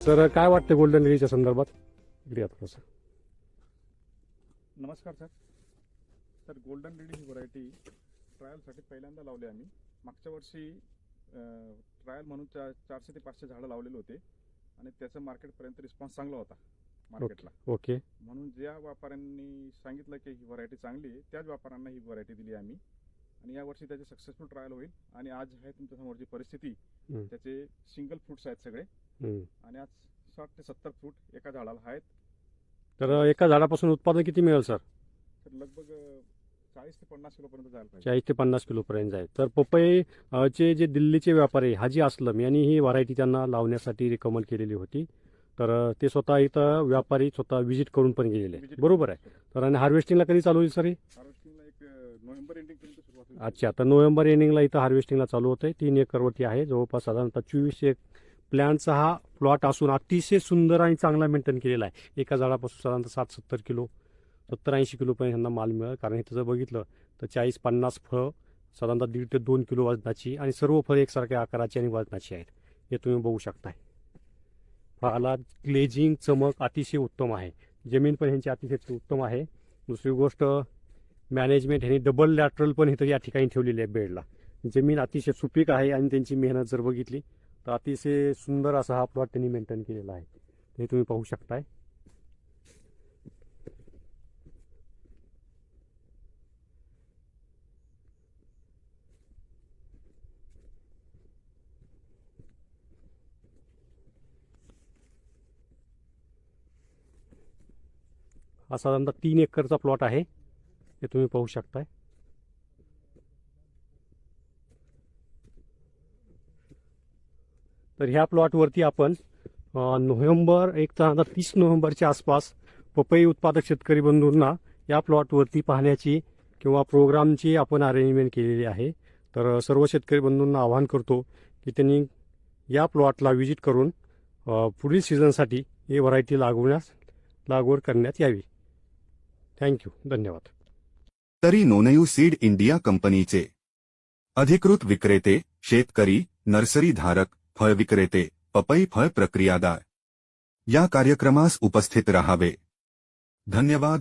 Sir काय वाटतं golden लिलीच्या संदर्भात? इकडे या थोडंसं. नमस्कार सर. सर गोल्डन लेडी ही व्हरायटी ट्रायलसाठी पहिल्यांदा लावली आम्ही. मागच्या वर्षी ट्रायल म्हणून चा चारशे ते पाचशे झाडं लावलेले होते. आणि त्याचं मार्केटपर्यंत रिस्पॉन्स चांगला होता मार्केटला ओके म्हणून ज्या व्यापाऱ्यांनी सांगितलं की ही व्हरायटी चांगली आहे त्याच व्यापाऱ्यांना ही व्हरायटी दिली आम्ही. आणि यावर्षी त्याचे सक्सेसफुल ट्रायल होईल. आणि आज आहे तुमच्या समोरची परिस्थिती. त्याचे सिंगल फ्रूट्स आहेत सगळे. आणि आज साठ ते सत्तर फ्रूट एका झाडाला आहेत. तर एका झाडापासून उत्पादन किती मिळेल सर? तर लगभग चाळीस ते पन्नास किलोपर्यंत जायला पाहिजे. चाळीस ते पन्नास किलोपर्यंत जाईल. तर पपई चे जे दिल्लीचे व्यापारी हाजी असलम यांनी ही व्हरायटी त्यांना लावण्यासाठी रिकमेंड केलेली होती. तर ते स्वतः इथं व्यापारी स्वतः व्हिजिट करून पण गेलेले आहेत. बरोबर आहे. तर आणि हार्वेस्टिंगला कधी चालू होईल सर ही? हार्वेस्टिंगला एक नोव्हेंबर सुरुवात होईल. अच्छा तर नोव्हेंबर एंडिंगला इथं हार्वेस्टिंगला चालू होतंय. तीन एकरवरती आहे. जवळपास साधारणतः चोवीस एक प्लॅनचा हा प्लॉट असून अतिशय सुंदर आणि चांगला मेंटेन केलेला आहे. एका झाडापासून साधारणतः सात सत्तर किलो सत्तर ऐंशी किलोपर्यंत ह्यांना माल मिळेल. कारण हे जर बघितलं तर चाळीस पन्नास फळं साधारणतः दीड ते दोन किलो वजनाची आणि सर्व फळं एकसारख्या आकाराची आणि वजनाची आहेत. हे तुम्ही बघू शकताय. फळाला ग्लेजिंग चमक अतिशय उत्तम आहे. जमीन पण ह्यांची अतिशय उत्तम आहे. दुसरी गोष्ट मॅनेजमेंट ह्यांनी डबल लॅटरल पण इथं या ठिकाणी ठेवलेली आहे बेडला. जमीन अतिशय सुपीक आहे आणि त्यांची मेहनत जर बघितली तर अतिशय सुंदर असा हा प्लॉट त्यांनी मेंटेन केलेला आहे. हे तुम्ही पाहू शकताय. हा साधारणतः तीन एकरचा प्लॉट आहे. हे तुम्ही पाहू शकताय. तर ह्या प्लॉटवरती आपण नोव्हेंबर एक तर तीस नोव्हेंबरच्या आसपास पपई उत्पादक शेतकरी बंधूंना या प्लॉटवरती पाहण्याची किंवा प्रोग्रामची आपण अरेंजमेंट केलेली आहे. तर सर्व शेतकरी बंधूंना आवाहन करतो की त्यांनी या प्लॉटला व्हिजिट करून पुढील सीझनसाठी ही व्हरायटी लागवण्यास लागवड करण्यात यावी. थँक्यू धन्यवाद. तरी नोनयू सीड इंडिया कंपनीचे अधिकृत विक्रेते शेतकरी नर्सरी धारक फळ विक्रेते पपई फळ प्रक्रियादार. या कार्यक्रमास उपस्थित राहावे. धन्यवाद.